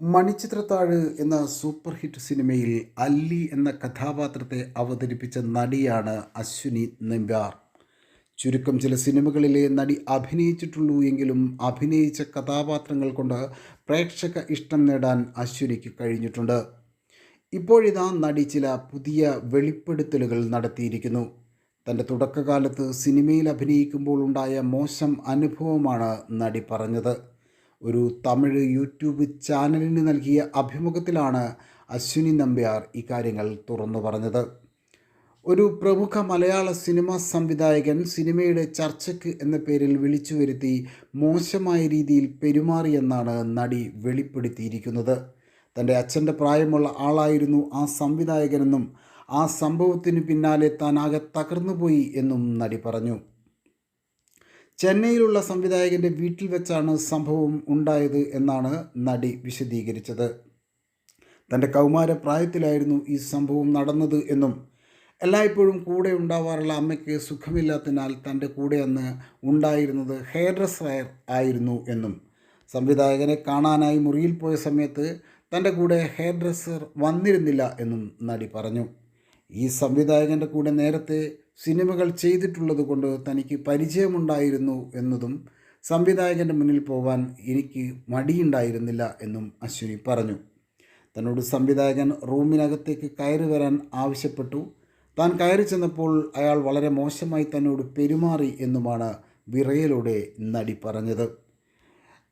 മണിച്ചിത്രത്താഴ് എന്ന super hit സിനിമയിൽ അല്ലി എന്ന കഥാപാത്രത്തെ അവതരിപ്പിച്ച നടിയാണ് അശ്വിനി നമ്പ്യാർ. ചുരുക്കം ചില സിനിമകളിലെ നടി അഭിനയിച്ചിട്ടുള്ളൂ എങ്കിലും അഭിനയിച്ച കഥാപാത്രങ്ങൾ കൊണ്ട് പ്രേക്ഷക ഇഷ്ടം നേടാൻ അശ്വിനിക്ക് കഴിഞ്ഞിട്ടുണ്ട്. ഇപ്പോഴിതാ നടി ചില പുതിയ വെളിപ്പെടുത്തലുകൾ നടത്തിയിരിക്കുന്നു. തന്റെ തുടക്കകാലത്ത് സിനിമയിൽ അഭിനയിക്കുമ്പോൾ ഉണ്ടായ മോശം അനുഭവമാണ് നടി പറഞ്ഞത്. ഒരു തമിഴ് യൂട്യൂബ് ചാനലിന് നൽകിയ അഭിമുഖത്തിലാണ് അശ്വിനി നമ്പ്യാർ ഇക്കാര്യങ്ങൾ തുറന്നു പറഞ്ഞത്. ഒരു പ്രമുഖ മലയാള സിനിമാ സംവിധായകൻ സിനിമയുടെ ചർച്ചയ്ക്ക് എന്ന പേരിൽ വിളിച്ചു വരുത്തി മോശമായ രീതിയിൽ പെരുമാറിയെന്നാണ് നടി വെളിപ്പെടുത്തിയിരിക്കുന്നത്. തന്റെ അച്ഛന്റെ പ്രായമുള്ള ആളായിരുന്നു ആ സംവിധായകനെന്നും ആ സംഭവത്തിന് പിന്നാലെ താനാകെ തകർന്നുപോയി എന്നും നടി പറഞ്ഞു. ചെന്നൈയിലുള്ള സംവിധായകന്റെ വീട്ടിൽ വെച്ചാണ് സംഭവം ഉണ്ടായത് എന്നാണ് നടി വിശദീകരിച്ചത്. തന്റെ കൗമാര പ്രായത്തിലായിരുന്നു ഈ സംഭവം നടന്നത് എന്നും എല്ലായ്പ്പോഴും കൂടെ ഉണ്ടാവാറുള്ള അമ്മയ്ക്ക് സുഖമില്ലാത്തതിനാൽ തന്റെ കൂടെ അന്ന് ഉണ്ടായിരുന്നത് ഹെയർ ഡ്രസ്സർ ആയിരുന്നു എന്നും സംവിധായകനെ കാണാനായി മുറിയിൽ പോയ സമയത്ത് തന്റെ കൂടെ ഹെയർ ഡ്രസ്സർ വന്നിരുന്നില്ല എന്നും നടി പറഞ്ഞു. ഈ സംവിധായകന്റെ കൂടെ നേരത്തെ സിനിമകൾ ചെയ്തിട്ടുള്ളത് കൊണ്ട് തനിക്ക് പരിചയമുണ്ടായിരുന്നു എന്നതും സംവിധായകന്റെ മുന്നിൽ പോകാൻ എനിക്ക് മടിയുണ്ടായിരുന്നില്ല എന്നും അശ്വിനി പറഞ്ഞു. തന്നോട് സംവിധായകൻ റൂമിനകത്തേക്ക് കയറി വരാൻ ആവശ്യപ്പെട്ടു. താൻ കയറി ചെന്നപ്പോൾ അയാൾ വളരെ മോശമായി തന്നോട് പെരുമാറി എന്നുമാണ് വിറയലൂടെ നടി പറഞ്ഞത്.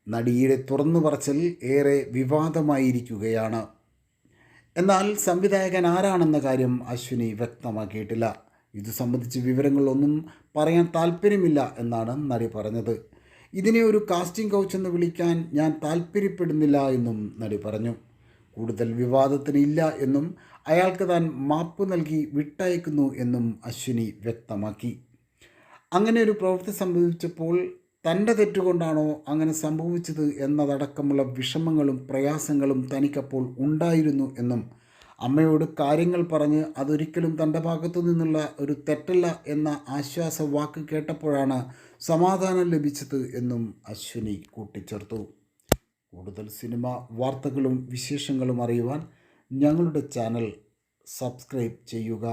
നടിയുടെ തുറന്നു പറച്ചൽ ഏറെ വിവാദമായിരിക്കുകയാണ്. എന്നാൽ സംവിധായകൻ ആരാണെന്ന കാര്യം അശ്വിനി വ്യക്തമാക്കിയിട്ടില്ല. ഇത് സംബന്ധിച്ച് വിവരങ്ങളൊന്നും പറയാൻ താല്പര്യമില്ല എന്നാണ് നടി പറഞ്ഞത്. ഇതിനെ ഒരു കാസ്റ്റിംഗ് കൗച്ച് എന്ന് വിളിക്കാൻ ഞാൻ താല്പര്യപ്പെടുന്നില്ല എന്നും നടി പറഞ്ഞു. കൂടുതൽ വിവാദത്തിന് ഇല്ല എന്നും അയാൾക്ക് താൻ മാപ്പ് നൽകി വിട്ടയക്കുന്നു എന്നും അശ്വിനി വ്യക്തമാക്കി. അങ്ങനെ ഒരു പ്രവൃത്തി സംഭവിച്ചപ്പോൾ തന്റെ തെറ്റുകൊണ്ടാണോ അങ്ങനെ സംഭവിച്ചത് എന്നതടക്കമുള്ള വിഷമങ്ങളും പ്രയാസങ്ങളും തനിക്കപ്പോൾ ഉണ്ടായിരുന്നു എന്നും അമ്മയോട് കാര്യങ്ങൾ പറഞ്ഞ് അതൊരിക്കലും തന്റെ ഭാഗത്തു നിന്നുള്ള ഒരു തെറ്റല്ല എന്ന ആശ്വാസ വാക്ക് കേട്ടപ്പോഴാണ് സമാധാനം ലഭിച്ചത് എന്നും അശ്വിനി കൂട്ടിച്ചേർത്തു. കൂടുതൽ സിനിമ വാർത്തകളും വിശേഷങ്ങളും അറിയുവാൻ ഞങ്ങളുടെ ചാനൽ സബ്സ്ക്രൈബ് ചെയ്യുക.